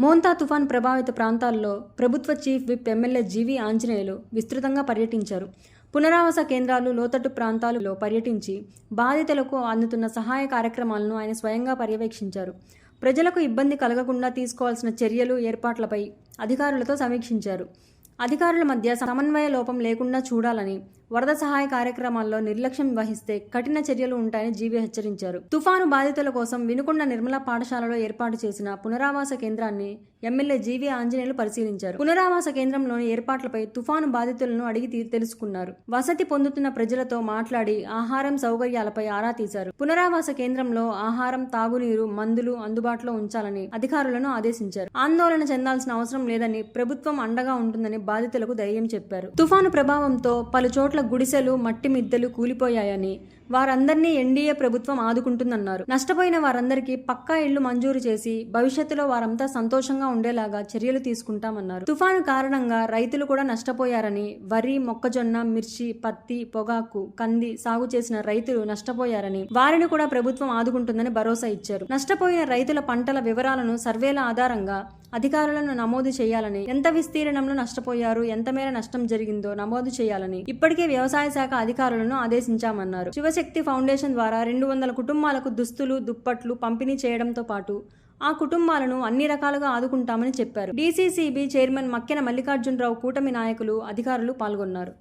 మోంతా తుఫాన్ ప్రభావిత ప్రాంతాల్లో ప్రభుత్వ chief whip MLA GV Anjaneyulu విస్తృతంగా పర్యటించారు. పునరావాస కేంద్రాలు లోతట్టు ప్రాంతాలలో పర్యటించి బాధితులకు అందుతున్న సహాయ కార్యక్రమాలను ఆయన స్వయంగా పర్యవేక్షించారు. ప్రజలకు ఇబ్బంది కలగకుండా తీసుకోవాల్సిన చర్యలు ఏర్పాట్లపై అధికారులతో సమీక్షించారు. అధికారుల మధ్య సమన్వయ లోపం లేకుండా చూడాలని వరద సహాయ కార్యక్రమాల్లో నిర్లక్ష్యం వహిస్తే కఠిన చర్యలు ఉంటాయని జీవి హెచ్చరించారు. తుఫాను బాధితుల కోసం వినుకొండ నిర్మల పాఠశాలలో ఏర్పాటు చేసిన పునరావాస కేంద్రాన్ని ఎమ్మెల్యే జీవి ఆంజనేయులు పరిశీలించారు. పునరావాస కేంద్రంలోని ఏర్పాట్లపై తుఫాను బాధితులను అడిగి తెలుసుకున్నారు. వసతి పొందుతున్న ప్రజలతో మాట్లాడి ఆహారం సౌకర్యాలపై ఆరా తీశారు. పునరావాస కేంద్రంలో ఆహారం తాగునీరు మందులు అందుబాటులో ఉంచాలని అధికారులను ఆదేశించారు. ఆందోళన చెందాల్సిన అవసరం లేదని ప్రభుత్వం అండగా ఉంటుందని బాధితులకు ధైర్యం చెప్పారు. తుఫాను ప్రభావంతో పలు చోట్ల గుడిసెలు మట్టి మిద్దెలు కూలిపోయాయని వారందరినీ ఎన్డీఏ ప్రభుత్వం ఆదుకుంటుందన్నారు. నష్టపోయిన వారందరికీ పక్కా ఇళ్ళు మంజూరు చేసి భవిష్యత్తులో వారంతా సంతోషంగా ఉండేలాగా చర్యలు తీసుకుంటామన్నారు. తుఫాను కారణంగా రైతులు కూడా నష్టపోయారని వరి మొక్కజొన్న మిర్చి పత్తి పొగాకు కంది సాగు చేసిన రైతులు నష్టపోయారని వారిని కూడా ప్రభుత్వం ఆదుకుంటుందని భరోసా ఇచ్చారు. నష్టపోయిన రైతుల పంటల వివరాలను సర్వేల ఆధారంగా అధికారులను నమోదు చేయాలని ఎంత విస్తీర్ణంలో నష్టపోయారు ఎంత మేర నష్టం జరిగిందో నమోదు చేయాలని ఇప్పటికే వ్యవసాయ శాఖ అధికారులను ఆదేశించామన్నారు. శివశక్తి ఫౌండేషన్ ద్వారా రెండు వందల కుటుంబాలకు దుస్తులు దుప్పట్లు పంపిణీ చేయడంతో పాటు ఆ కుటుంబాలను అన్ని రకాలుగా ఆదుకుంటామని చెప్పారు. డీసీసీబీ చైర్మన్ మక్కెన మల్లికార్జునరావు కూటమి నాయకులు అధికారులు పాల్గొన్నారు.